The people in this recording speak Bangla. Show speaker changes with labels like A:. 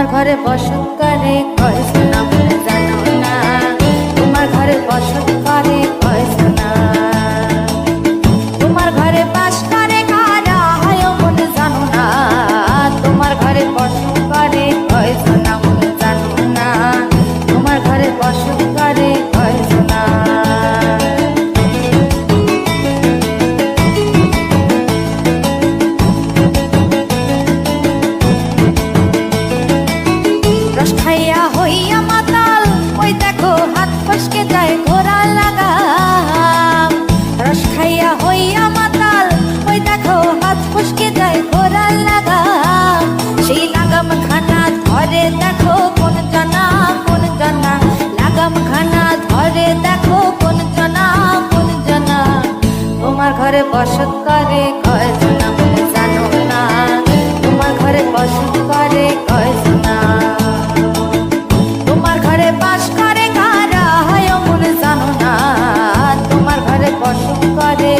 A: আমার ঘরে বসতকালে কয় শোনা তোমার ঘরে বসত করে কয়জন জানো না। তোমার ঘরে করে তোমার ঘরে হয় জানো না। তোমার ঘরে করে